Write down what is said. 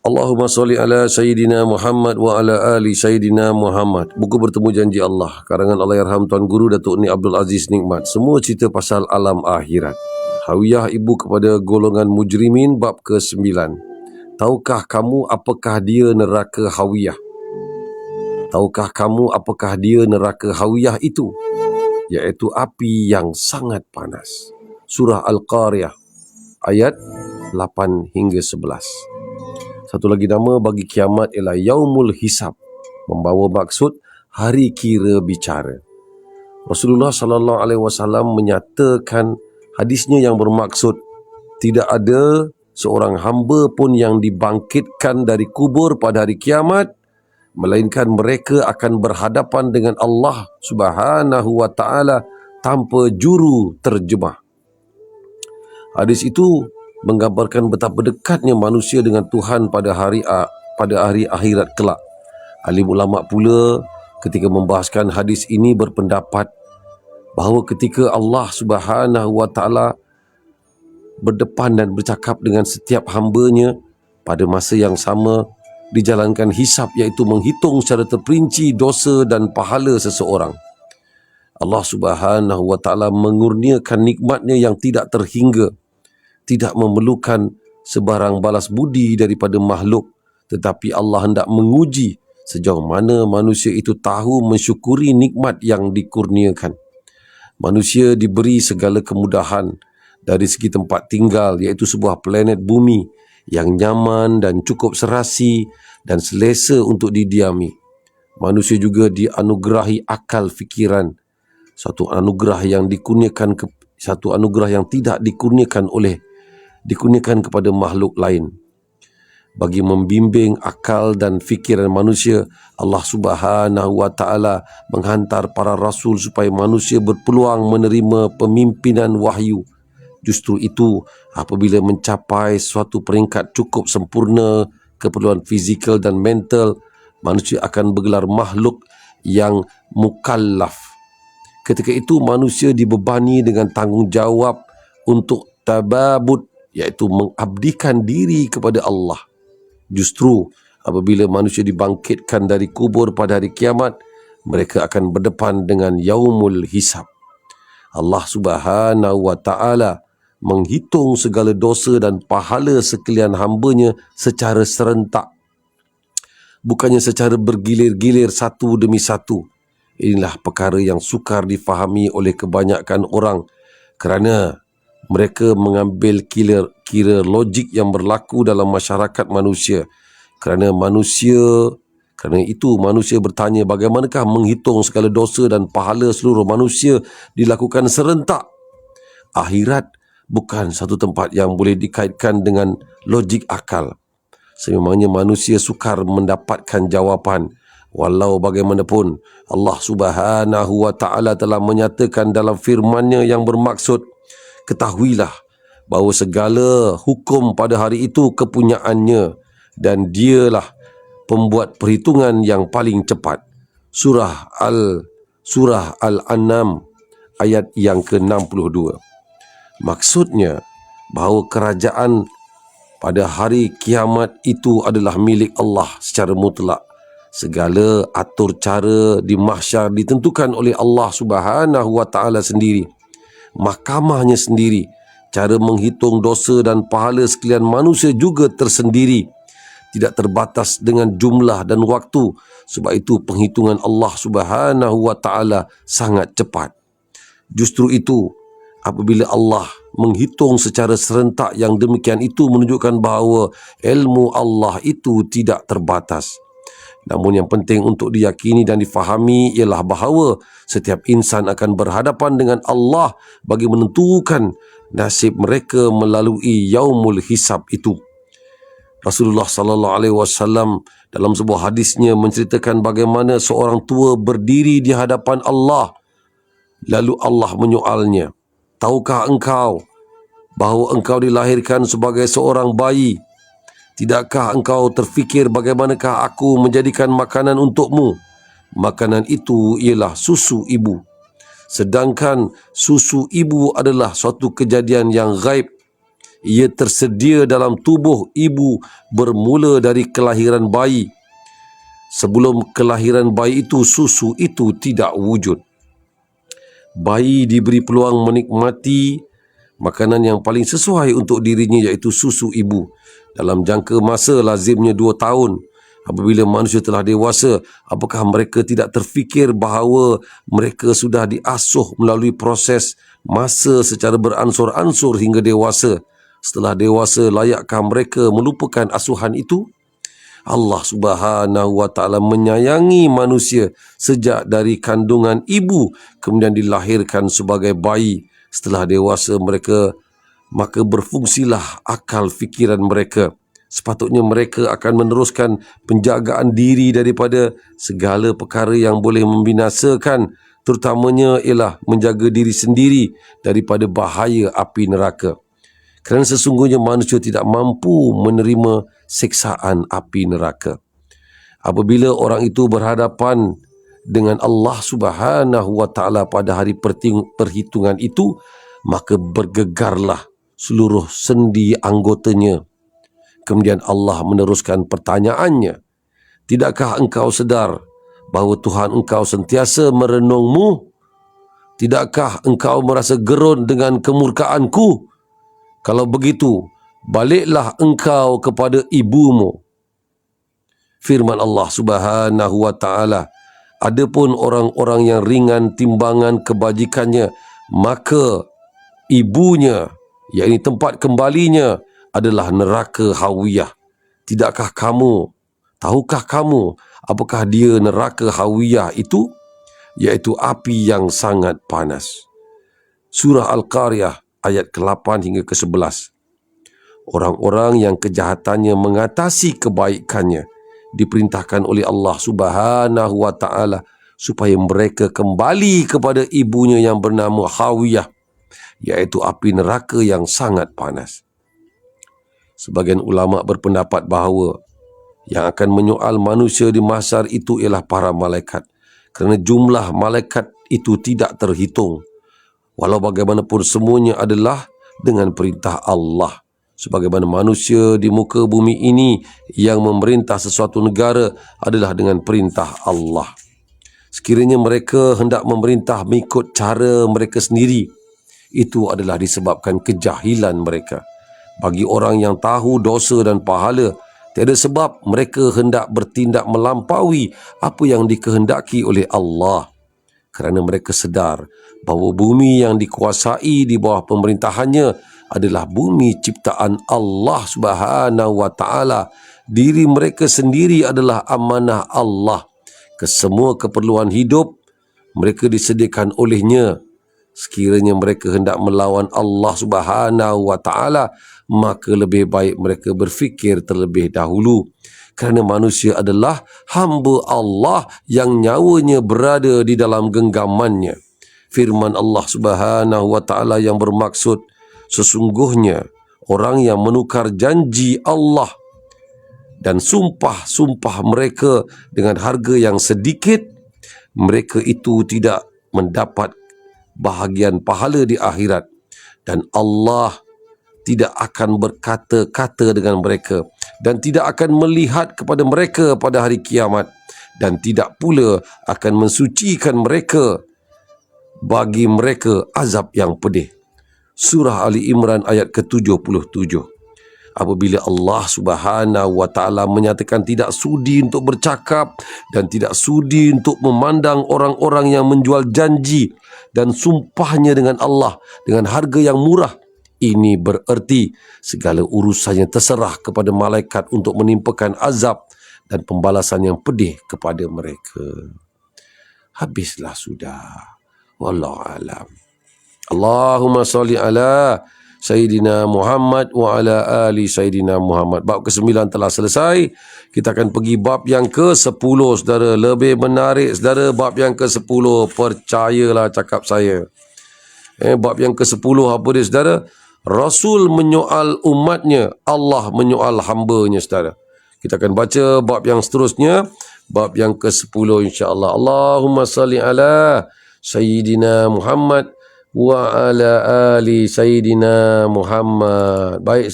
Allahumma salli ala Sayyidina Muhammad wa ala ali Sayyidina Muhammad. Buku bertemu janji Allah. Karangan Allah Yarham Tuan Guru Datuk Ni Abdul Aziz Nikmat. Semua cerita pasal alam akhirat. Hawiyah ibu kepada golongan mujrimin bab ke-9. Tahukah kamu apakah dia neraka Hawiyah? Tahukah kamu apakah dia neraka Hawiyah itu? Iaitu api yang sangat panas. Surah Al-Qariyah ayat 8 hingga 11. Satu lagi nama bagi kiamat ialah Yaumul Hisab, membawa maksud hari kira bicara. Rasulullah sallallahu alaihi wasallam menyatakan hadisnya yang bermaksud tidak ada seorang hamba pun yang dibangkitkan dari kubur pada hari kiamat melainkan mereka akan berhadapan dengan Allah Subhanahu wa taala tanpa juru terjemah. Hadis itu menggambarkan betapa dekatnya manusia dengan Tuhan pada hari pada hari akhirat kelak. Alim ulama pula ketika membahaskan hadis ini berpendapat bahawa ketika Allah Subhanahu wa taala berdepan dan bercakap dengan setiap hambanya pada masa yang sama dijalankan hisap iaitu menghitung secara terperinci dosa dan pahala seseorang. Allah Subhanahu wa taala mengurniakan nikmatnya yang tidak terhingga tidak memerlukan sebarang balas budi daripada makhluk tetapi Allah hendak menguji sejauh mana manusia itu tahu mensyukuri nikmat yang dikurniakan. Manusia diberi segala kemudahan dari segi tempat tinggal iaitu sebuah planet bumi yang nyaman dan cukup serasi dan selesa untuk didiami. Manusia juga dianugerahi akal fikiran, satu anugerah yang dikurniakan ke, satu anugerah yang tidak dikurniakan oleh dikurniakan kepada makhluk lain. Bagi membimbing akal dan fikiran manusia, Allah Subhanahu wa taala menghantar para rasul supaya manusia berpeluang menerima pemimpinan wahyu. Justru itu, apabila mencapai suatu peringkat cukup sempurna keperluan fizikal dan mental, manusia akan bergelar makhluk yang mukallaf. Ketika itu manusia dibebani dengan tanggungjawab untuk tababud iaitu mengabdikan diri kepada Allah. Justru apabila manusia dibangkitkan dari kubur pada hari kiamat, mereka akan berdepan dengan yaumul hisab. Allah Subhanahu wa taala menghitung segala dosa dan pahala sekalian hambanya secara serentak. Bukannya secara bergilir-gilir satu demi satu. Inilah perkara yang sukar difahami oleh kebanyakan orang kerana mereka mengambil kira, kira logik yang berlaku dalam masyarakat manusia. Kerana manusia kerana itu manusia bertanya bagaimanakah menghitung segala dosa dan pahala seluruh manusia dilakukan serentak? Akhirat bukan satu tempat yang boleh dikaitkan dengan logik akal. Sememangnya manusia sukar mendapatkan jawapan. Walau bagaimanapun Allah Subhanahu wa taala telah menyatakan dalam firman-Nya yang bermaksud ketahuilah bahawa segala hukum pada hari itu kepunyaannya dan dialah pembuat perhitungan yang paling cepat. Surah Al Surah Al-An'am ayat yang ke-62. Maksudnya bahawa kerajaan pada hari kiamat itu adalah milik Allah secara mutlak. Segala atur cara di mahsyar ditentukan oleh Allah Subhanahu wa taala sendiri mahkamahnya sendiri. Cara menghitung dosa dan pahala sekalian manusia juga tersendiri. Tidak terbatas dengan jumlah dan waktu. Sebab itu penghitungan Allah subhanahu wa ta'ala sangat cepat. Justru itu, apabila Allah menghitung secara serentak yang demikian itu menunjukkan bahawa ilmu Allah itu tidak terbatas. Namun yang penting untuk diyakini dan difahami ialah bahawa setiap insan akan berhadapan dengan Allah bagi menentukan nasib mereka melalui yaumul hisab itu. Rasulullah sallallahu alaihi wasallam dalam sebuah hadisnya menceritakan bagaimana seorang tua berdiri di hadapan Allah lalu Allah menyoalnya, "Tahukah engkau bahawa engkau dilahirkan sebagai seorang bayi Tidakkah engkau terfikir bagaimanakah aku menjadikan makanan untukmu? Makanan itu ialah susu ibu. Sedangkan susu ibu adalah suatu kejadian yang gaib ia tersedia dalam tubuh ibu bermula dari kelahiran bayi. Sebelum kelahiran bayi itu, susu itu tidak wujud. Bayi diberi peluang menikmati makanan yang paling sesuai untuk dirinya iaitu susu ibu. Dalam jangka masa lazimnya dua tahun, apabila manusia telah dewasa, apakah mereka tidak terfikir bahawa mereka sudah diasuh melalui proses masa secara beransur-ansur hingga dewasa? Setelah dewasa, layakkah mereka melupakan asuhan itu? Allah Subhanahu wa taala menyayangi manusia sejak dari kandungan ibu kemudian dilahirkan sebagai bayi setelah dewasa mereka maka berfungsilah akal fikiran mereka. Sepatutnya mereka akan meneruskan penjagaan diri daripada segala perkara yang boleh membinasakan. Terutamanya ialah menjaga diri sendiri daripada bahaya api neraka. Kerana sesungguhnya manusia tidak mampu menerima siksaan api neraka. Apabila orang itu berhadapan dengan Allah Subhanahu wa taala pada hari perhitungan itu, maka bergegarlah seluruh sendi anggotanya. Kemudian Allah meneruskan pertanyaannya, Tidakkah engkau sedar bahawa Tuhan engkau sentiasa merenungmu? Tidakkah engkau merasa gerun dengan kemurkaanku? Kalau begitu, baliklah engkau kepada ibumu. Firman Allah Subhanahu wa taala, adapun orang-orang yang ringan timbangan kebajikannya, maka ibunya, yakni tempat kembalinya adalah neraka hawiyah. Tidakkah kamu, tahukah kamu apakah dia neraka hawiyah itu? Iaitu api yang sangat panas. Surah Al-Qariyah ayat ke-8 hingga ke-11. Orang-orang yang kejahatannya mengatasi kebaikannya diperintahkan oleh Allah Subhanahu wa taala supaya mereka kembali kepada ibunya yang bernama Hawiyah iaitu api neraka yang sangat panas. Sebagian ulama berpendapat bahawa yang akan menyoal manusia di mahsyar itu ialah para malaikat kerana jumlah malaikat itu tidak terhitung Walau bagaimanapun semuanya adalah dengan perintah Allah. Sebagaimana manusia di muka bumi ini yang memerintah sesuatu negara adalah dengan perintah Allah. Sekiranya mereka hendak memerintah mengikut cara mereka sendiri, itu adalah disebabkan kejahilan mereka. Bagi orang yang tahu dosa dan pahala, tiada sebab mereka hendak bertindak melampaui apa yang dikehendaki oleh Allah kerana mereka sedar bahawa bumi yang dikuasai di bawah pemerintahannya adalah bumi ciptaan Allah Subhanahu wa taala. Diri mereka sendiri adalah amanah Allah. Kesemua keperluan hidup mereka disediakan olehnya. Sekiranya mereka hendak melawan Allah Subhanahu wa taala, maka lebih baik mereka berfikir terlebih dahulu kerana manusia adalah hamba Allah yang nyawanya berada di dalam genggamannya. Firman Allah Subhanahu wa taala yang bermaksud sesungguhnya orang yang menukar janji Allah dan sumpah-sumpah mereka dengan harga yang sedikit mereka itu tidak mendapat bahagian pahala di akhirat dan Allah tidak akan berkata-kata dengan mereka dan tidak akan melihat kepada mereka pada hari kiamat dan tidak pula akan mensucikan mereka bagi mereka azab yang pedih. Surah Ali Imran ayat ke-77. Apabila Allah Subhanahu wa taala menyatakan tidak sudi untuk bercakap dan tidak sudi untuk memandang orang-orang yang menjual janji dan sumpahnya dengan Allah dengan harga yang murah ini bererti segala urusannya terserah kepada malaikat untuk menimpakan azab dan pembalasan yang pedih kepada mereka. Habislah sudah. Wallahu alam. Allahumma salli ala Sayyidina Muhammad wa ala ali Sayyidina Muhammad. Bab ke-9 telah selesai. Kita akan pergi bab yang ke-10 saudara. Lebih menarik saudara bab yang ke-10. Percayalah cakap saya. Eh, bab yang ke-10 apa dia saudara? Rasul menyoal umatnya, Allah menyoal hambanya saudara. Kita akan baca bab yang seterusnya, bab yang ke-10 insya-Allah. Allahumma salli ala Sayyidina Muhammad wa ala ali Sayyidina Muhammad. Baik